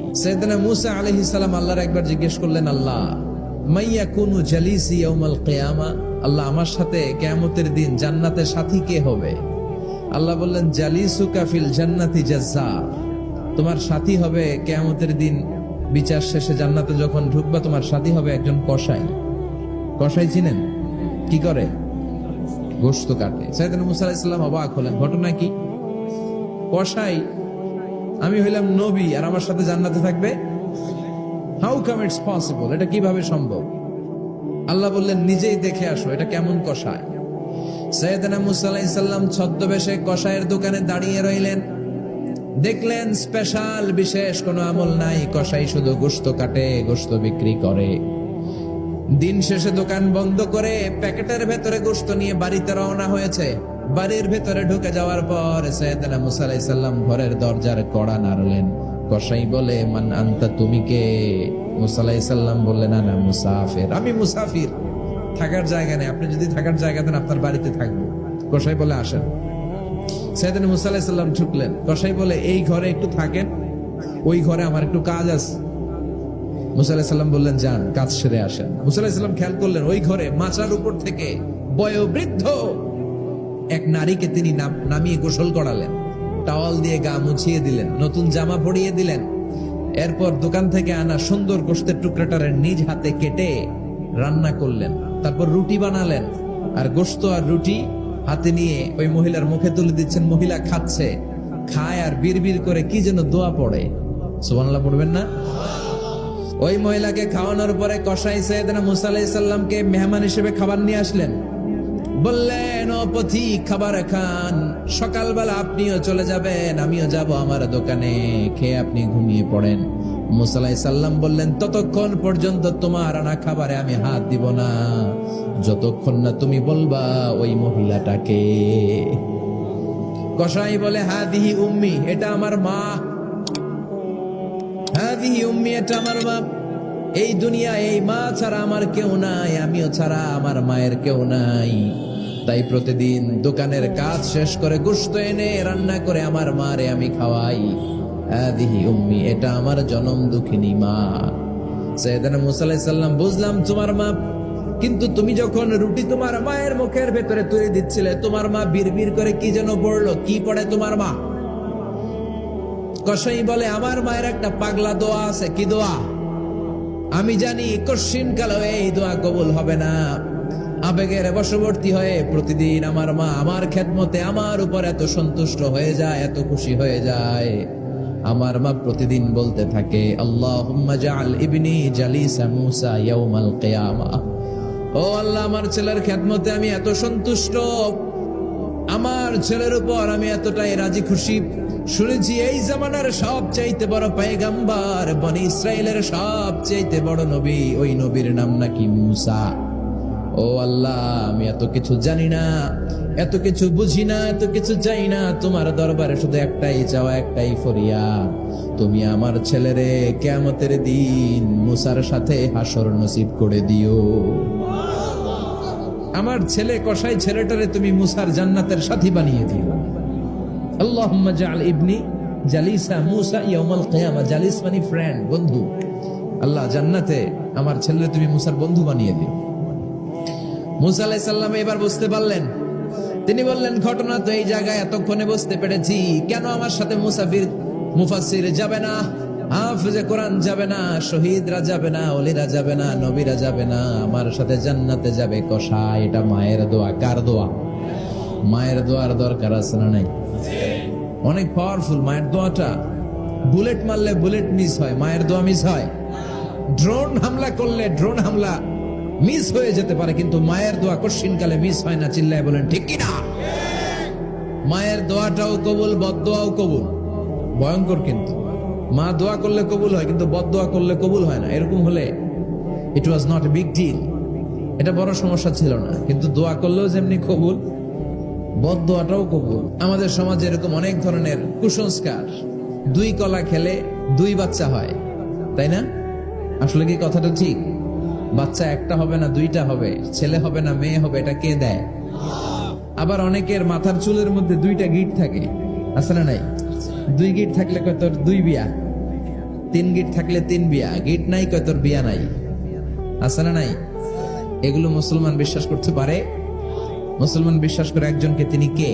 সৈয়দনা মুসা একবার জিজ্ঞেস করলেন, আল্লাহ, মাইয়া কুনু আল্লাহ, আমার সাথে দিন সাথী কে হবে? আল্লাহ বললেন তোমার সাথী হবে কিয়ামতের দিন বিচার শেষে জান্নাতে যখন ঢুকবা, তোমার সাথী হবে একজন কসাই। কসাই চিনেন? কি করে? গোশত কাটে। সৈয়দনা মুসা আলাইহিস অবাক হলেন। ঘটনা কি? কসাই আমি হইলাম নবী আর আমার সাথে জান্নাতে থাকবে? হাউ কাম ইটস পসিবল এটা কীভাবে সম্ভব? আল্লাহ বললেন, নিজেই দেখে আসো, এটা কেমন কষায়? সৈয়দনা মুসা আলাইহিস সালাম ছদ্মবেশে কষায়ের দোকানে দাঁড়িয়ে রইলেন। দেখলেন স্পেশাল বিশেষ কোনো আমল নাই, কষাই শুধু গোশত কাটে, গোশত বিক্রি করে। দিন শেষে দোকান বন্ধ করে প্যাকেটের ভেতরে গোশত নিয়ে বাড়িতে রওনা হয়েছে। বাড়ির ভেতরে ঢুকে যাওয়ার পর সৈয়দনা মুসা আলাইহিস ঘরের দরজার কড়া নাড়লেন। কসাই বলে, মান আনতা, তুমি কে? মুসা আলাইহিস বললেন, না না, মুসাফির। আমি মুসাফির। থাকার জায়গা নেই। আপনি যদি থাকার জায়গা দেন, আপনার বাড়িতে থাকব। কসাই বলে, আসেন। সৈয়দনা মুসা আলাইহিস ঢুকলেন। কসাই বলে, এই ঘরে একটু থাকেন। ওই ঘরে আমার একটু কাজ আছে। মুসা বললেন, যান, কাজ সেরে আসেন। মুসা খেয়াল করলেন, ওই ঘরে মাচার উপর থেকে বয়োবৃদ্ধ এক নারীকে তিনি নাম- নামিয়ে গোসল করালেন। টাওয়াল দিয়ে গা মুছিয়ে দিলেন, নতুন জামা পরিয়ে দিলেন। এরপর দোকান থেকে আনা সুন্দর গোস্তের টুকরাটারে নিজ হাতে কেটে রান্না করলেন, তারপর রুটি বানালেন। আর গোস্ত আর রুটি হাতে নিয়ে ওই মহিলার মুখে তুলে দিচ্ছেন, মহিলা খাচ্ছে, খায় আর বিড়বিড় করে কি যেন দোয়া পড়ে। সুবহানাল্লাহ পড়বেন না? ওই মহিলাকে খাওয়ানোর পরে কসাই সৈয়দনা মুসা আলাইহিস সাল্লামকে মেহমান হিসেবে খাবার নিয়ে আসলেন। বললেন, ও পথিক খাবার খান। সকালবেলা আপনিও চলে যাবেন, আমিও যাব আমার দোকানে। খেয়ে আপনি ঘুমিয়ে পড়েন। মুসা আলাইহিস সাল্লাম বললেন, ততক্ষণ পর্যন্ত তোমার আনা খাবারে আমি হাত দিব না। যতক্ষণ না তুমি বলবা ওই মহিলাটাকে। কসাই বলে, হাদিহি উম্মি, এটা আমার মা। হাদিহি উম্মি, এটা আমার মা। এই দুনিয়া এই মা ছাড়া আমার কেউ নাই, আমিও ছাড়া আমার মায়ের কেউ নাই। তাই প্রতিদিন দোকানের কাজ শেষ করে গুস্ত এনে রান্না করে আমার মারে আমি খাওয়াই। হাদিহি উম্মি, এটা আমার জনম দুঃখিনী মা। সৈয়দানা মুসা আলাইহিস সাল্লাম বুঝলাম তোমার মা, কিন্তু তুমি যখন রুটি তোমার মায়ের মুখের ভেতরে তুলে দিচ্ছিলে, তোমার মা বিড়বিড় করে কি যেন পড়ল কি পড়ে তোমার মা? কসাই বলে, আমার মায়ের একটা পাগলা দোয়া আছে, কি দোয়া? আমি জানি কশিন কালো এই দোয়া কবুল হবে না। আবেগের বশবর্তী হয়ে প্রতিদিন আমার মা আমার খেদমতে আমার উপর এত সন্তুষ্ট হয়ে যায়, এত খুশি হয়ে যায়। আমার মা প্রতিদিন বলতে থাকে, আল্লাহুম্মা জাআল ইবনি জালিসা মূসা ইয়াউমাল কিয়ামা। ও আল্লাহ, আমার ছেলের খেদমতে আমি এত সন্তুষ্ট। আমার ছেলের উপর আমি এতটাই রাজি খুশি। শুনেছি এই জামানার সব চাইতে বড় পায়গাম্বার বনি ইসরায়েলের সব চাইতে বড় নবী, ওই নবীর নাম নাকি মুসা। ও আল্লাহ, আমি এত কিছু জানি না, এত কিছু বুঝি না, এত কিছু চাই না। তোমার দরবারে শুধু একটাই চাওয়া, একটাই ফরিয়া তুমি আমার ছেলেরে কেমতের দিন মুসার সাথে হাসর নসিব করে দিও। আমার ছেলে কসাই ছেলেটারে তুমি মুসার জান্নাতের সাথী বানিয়ে দিও। আল্লাহুম্মা জাআল ইবনি জালিসা মুসা ইয়াউমাল কিয়ামা। জালিস মানে ফ্রেন্ড বন্ধু। আল্লাহ জান্নাতে আমার ছেলে তুমি মুসার বন্ধু বানিয়ে দিও। মুসা আলাইহিস সালাম এবার বুঝতে পারলেন। তিনি বললেন, ঘটনা তো এই জায়গায় এতক্ষণে বুঝতে পেরেছি। কেন আমার সাথে মুসাফির, মুফাসসির যাবে না? হাফেজে কোরআন যাবে না, শহীদরা যাবে না অলিরা যাবে না, নবীরা যাবে না। আমার সাথে জান্নাতে যাবে কষা। এটা মায়ের দোয়া। কার দোয়া? মায়ের দোয়ার দরকার আছে না নাই? অনেক পাওয়ারফুল মায়ের দোয়াটা। বুলেট মারলে বুলেট মিস হয়, মায়ের দোয়া মিস হয়। ড্রোন হামলা করলে ড্রোন হামলা। মিস হয়ে যেতে পারে, কিন্তু মায়ের দোয়া কশিনকালে মিস হয় না, চিল্লায় বলেন, ঠিক কিনা? মায়ের দোয়াটাও কবুল, বদদোয়াও কবুল। ভয়ঙ্কর কিন্তু। মা দোয়া করলে কবুল হয়, কিন্তু বদ দোয়া করলে কবুল হয় না। এরকম হলে it was not a big deal এটা বড় সমস্যা ছিল না, কিন্তু দোয়া করলেও যেমনি কবুল বদ দোয়াটাও কবুল। আমাদের সমাজে এরকম অনেক ধরনের কুসংস্কার। দুই কলা খেলে দুই বাচ্চা হয়, তাই না? আসলে কি কথাটা ঠিক? বাচ্চা একটা হবে না, দুইটা হবে, ছেলে হবে না, মেয়ে হবে, এটা কে দেয়? আবার অনেকের মাথার চুলের মধ্যে দুইটা গিট থাকে না নাই? দুই গিট থাকলে কয় তোর দুই বিয়া? তিন গিট থাকলে তিন বিয়া, গিট নাই কয় তোর বিয়া নাই? না নাই? এগুলো মুসলমান বিশ্বাস করতে পারে? মুসলমান বিশ্বাস করে একজনকে তিনি কে?